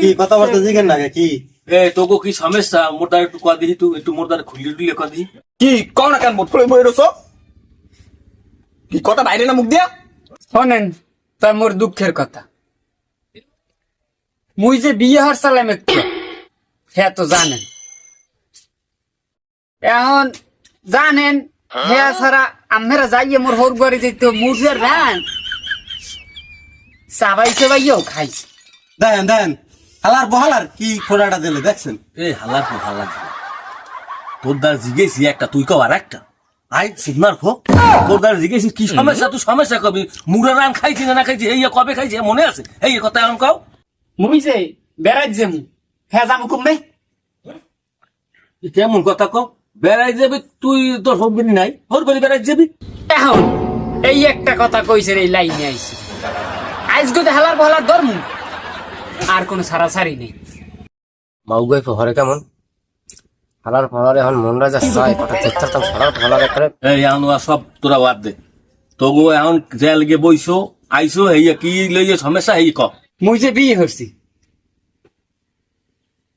কি কথাবার্তা কি? এ তোকে কি সমস্যা? মোটার একটু কয়া দিহি তুই একটু মোটার খুলি টুলি কয়া দিহি। কি কও না কেন মুখ ফুলে বই রসো কি কথা বাইরে না মুখ দিয়া? শোনেন তা মোর দুঃখের কথা। মুই যে বিয়ে হারসালাম একটু হ্যাঁ তো জানেন। এখন জানেন হ্যাঁ ছাড়া আমরা যাইয়ে মোর হোর ঘরে যেত মুরগের রান। চাবাই চাবাইও খাইছে। দেন দেন। হালার বহালার কি ফোড়াটা দিলে দেখছেন? এ হালার পো হালার তোর দ্বার জিগেছি একটা তুই কব আর একটা? আই সিগনার খো তোর দ্বার জিগেছি কি সমস্যা তুই সমস্যা কবি? মুগরা রান খাইছি না না খাইছি এই কবে খাইছি মনে আছে? এই কথা এখন কও। যে বেড়াই যেমু হ্যাঁ যাব কমবে কেমন কথা কও? বেড়াই যাবি তুই তোর হরবি নাই। হরবি বেড়াই যাবি? এখন এই একটা কথা কইছে রে, এই লাইনে আইছে। আজ গোদে হালার বহালার ধর্ম। আর কোনো সারাসারি নেই। মাউগাই হরে কেমন? হালার ফালার এখন মনরা যা চায় কথা চেষ্টা তো হালার ফালার করে এই এখন সব তোরা বাদ দে। তবু এখন যে লিগে বইছো আইসো এই কি লইয়ে সমস্যা এই ক। মুই যে বিয়ে করছি।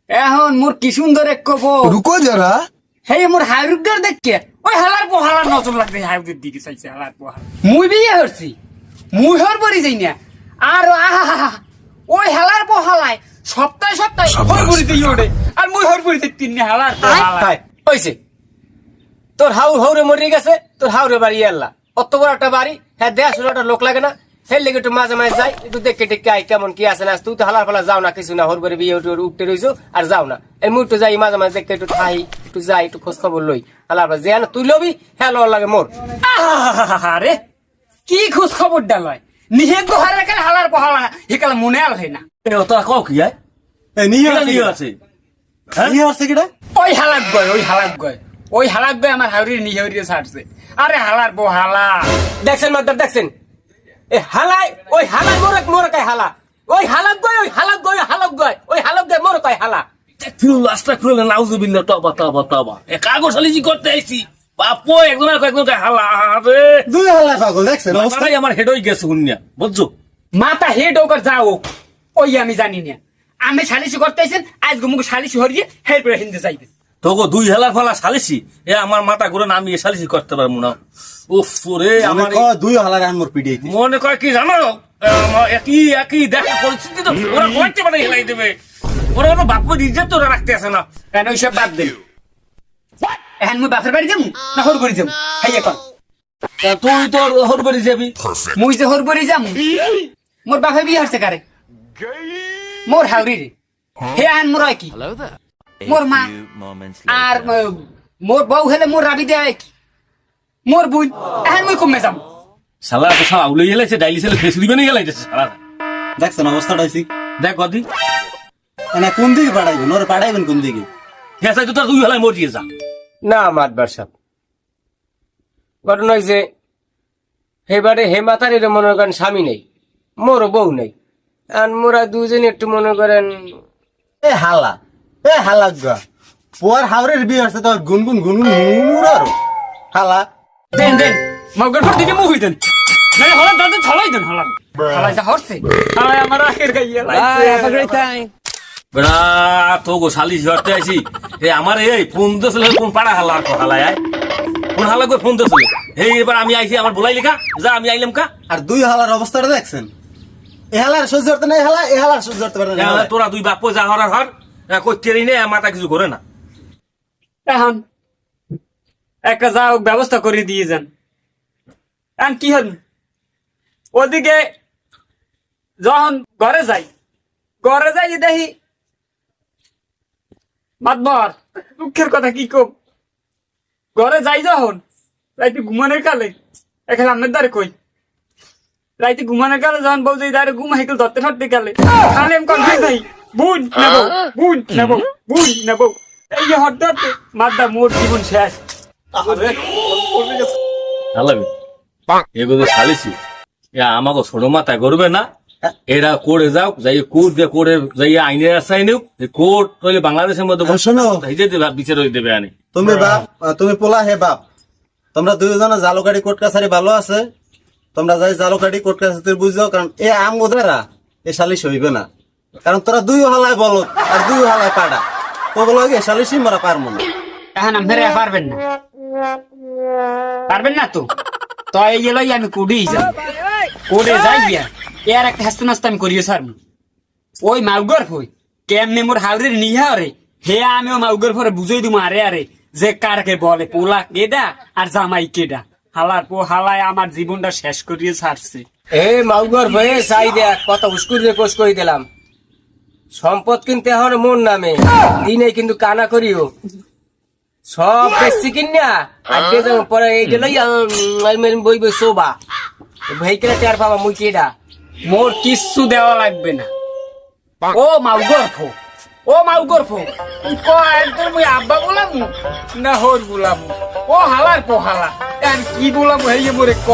এখন মোর কি সুন্দর এক কবর। রুকো যারা। হেই মোর হায়রুগার দেখকে ওই হালার পোহালার নজর লাগবে হায়রুগের দিকে চাইছে হালার পোহালা। মুই বিয়ে করছি। মুই হর পরি যাই না। আর আহা সপ্তাহে সপ্তাহে হর পরি দিই ওড়ে আর মুই হর পরি তিন হালার। হয়েছে তোর হাউর হাউরে মরে গেছে তোর হাউরে বাড়ি আল্লাহ অত বড় একটা বাড়ি হ্যাঁ দেয়া একটা লোক লাগে না। লেগে একটু মাঝে মাঝে যাই একটু দেখে টেকে আই কেমন কি আছে না তুই তো হালার ফালা যাও না কিছু না হর করে বিয়ে উঠে উঠতে রইছো আর যাও না। এই মুই একটু যাই মাঝে মাঝে দেখে একটু থাই একটু যাই একটু খোঁজ খবর লই। হালার ফালা যে তুই লবি হ্যাঁ লওয়ার লাগে মোর। আরে কি খোঁজ খবর ডালয় নিহে গোহারে কাল হালার পোহালা হেকাল মনে আল হয় না। এ তোরা কও কি নিয়ে? আছে হ্যাঁ? নিয়ে আসছে কিটা? ওই হালাক গয় ওই হালাক গয় ওই হালাক গয় আমার হাউরির নিহাউরিয়ে ছাড়ছে। আরে হালার বো হালা। দেখছেন মাদার দেখছেন? এ হালাই ওই হালাই মোরক মোরকাই হালা। ওই হালাক গয় ওই হালাক গয় হালাক গয় ওই হালাক গয় মোরকাই হালা। ফিরুল আস্তা ফিরুল নাউজুবিল্লাহ তবা তবা তবা। এ কাগজ সালিজি করতে আইছি। বাপো একজন আর হালা রে দুই হালার পাগল দেখছেন? আমার হেড হয়ে গেছে শুনিয়া। বুঝছ? মাথা হেড ওকার যাও। ওই আমি জানি না। আমি সালিশি করতে আইছেন আজ মুখ সালিশি হরিয়ে করে হিন্দে চাইবে তোকে দুই হেলার ফলা সালিসি এ আমার মাথা ঘুরে আমি এ সালিসি করতে পারব না। উফ রে আমি আমার কয় দুই হালার আনমোর পিডিয়ে মনে কয় কি জানো? একই একই দেখা পরিস্থিতি তো। ওরা কয়েকটি মানে হেলাই দেবে? ওরা ওরা বাপু ইজ্জত তোরা রাখতে আসে না। কেন ওইসব বাদ দেন? এখন মুই বাপের বাড়ি যাব না হর বাড়ি যাব? হাই এখন তা তুই তোর হর বাড়ি যাবি? মুই যে হর বাড়ি যাব মোর বাপে বিয়ে হারছে কারে? মোর হাউরি রে হে আন মোর কি মোর মা আর মোর বউ হলে মোর রাবি দেয় কি মোর বুন এখন মুই কমে যাব শালা তো সব আউলে গেলেছে ডাইলি ছেলে ফেস দিবে না গেলাইতেছে শালা দেখছেন অবস্থাটা হয়েছি দেখ কদি মানে কোন দিকে পাঠাইবেন ওরা পাঠাইবেন কোন দিকে ঠিক আছে তুই তোর দুই হেলায় মরিয়ে যা না মাতবার সাহেব ঘটনা হয়েছে এবারে হে মাতার এর মনে করেন স্বামী নেই মোর বউ নেই আর মোরা দুজন একটু মনে করেন এ হালা এ হালা গা। পোয়ার হাওরের বিয়ে আসছে তো গুনগুন গুনগুন মুমুর হালা। দেন দেন মগর ফট দিকে মুখ হইতেন। না হলা দাদা ছলাই দেন হলা। হলা যা হরছে। হলা আমার আগের গাইয়া লাইছে বেড়া তো গো ধরতে আইছি। এ আমার এই ফোন দিয়েছিল কোন পাড়া হালা আর হালা আয় কোন হালা করে ফোন দিয়েছিল? এই এবার আমি আইছি আমার বলাই লেখা যা আমি আইলাম কা। আর দুই হালার অবস্থাটা দেখছেন? এ হালার সহ্য করতে নাই হালা এ হালার সহ্য করতে পারে না। তোরা দুই বাপ যা হর নে মাথা কিছু করে না। এখন একটা যা হোক ব্যবস্থা করে দিয়ে যান। এখন কি হল ওদিকে যখন ঘরে যাই ঘরে যাই দেখি মাতবর দুঃখের কথা কি কম? ঘরে যাই যখন রাইতে ঘুমানোর কালে এখানে আমের দ্বারে কই? রাইতে ঘুমানোর কালে যখন বলছে দ্বারে ঘুম হেকেল ধরতে ধরতে গেলে। খালে আমি কন নাই? বুন নেব বুন নেব বুন নেব। এই যে হট ধরতে মাদ্দা মোর জীবন শেষ। হালাবি এগুলো শালিছি এ আমাকে ছোট মাথায় করবে না। এরা করে যাও যাই কোর্ট দিয়ে করে যাই আইনের আশ্রয় নিও কোর্ট হইলে বাংলাদেশের মধ্যে বিচার হয়ে দেবে আনি। তুমি বাপ তুমি পোলা হে বাপ। তোমরা দুইজনে জালুকাড়ি কোর্ট কাছারি ভালো আছে। তোমরা যাই জালুকাড়ি কোর্ট কাছারি বুঝাও, কারণ এ আম ওদেরা এ সালিশ হইবে না। কারণ তোরা দুই হালায় বলত আর দুই হালায় পাড়া। তো বলো সালিশি মারা পারব না। এখন আপনারা পারবেন না। পারবেন না তো? তো এই গেলই আমি কুড়েই যাব কোডে যাই গিয়া এর একটা হাস্ত নাস্তা আমি করিও স্যার ওই মাউগর হই, কেমনে মোর হাউরের নিহা রে? হে আমি ও মাউগর পরে বুঝাই দিমু আরে আরে, যে কারকে বলে, পোলা কেডা আর জামাই কেডা? হালার পো হালায় আমার জীবনটা শেষ করিয়ে ছাড়ছে। এ মাউগর ভয়ে চাই দেখ কত উস্কুর দিয়ে কোষ করে দিলাম। সম্পদ কিনতে এখন মন নামে, দিনে কিন্তু কানা করিও। সব বেশি কিনা আজকে যাব পরে এই গেলই বই বই শোভা। ভেহিকেলে টের পাবা মুই কেডা? মোর কিচ্ছু দেওয়া লাগবে না। ও মাউগর ফো, ও মাউগর ফো। ক একদম ওই আব্বা বলামু, না হোর বলামু। ও হালার পো হালা। কি বলামু হেয়ে মোরে ক।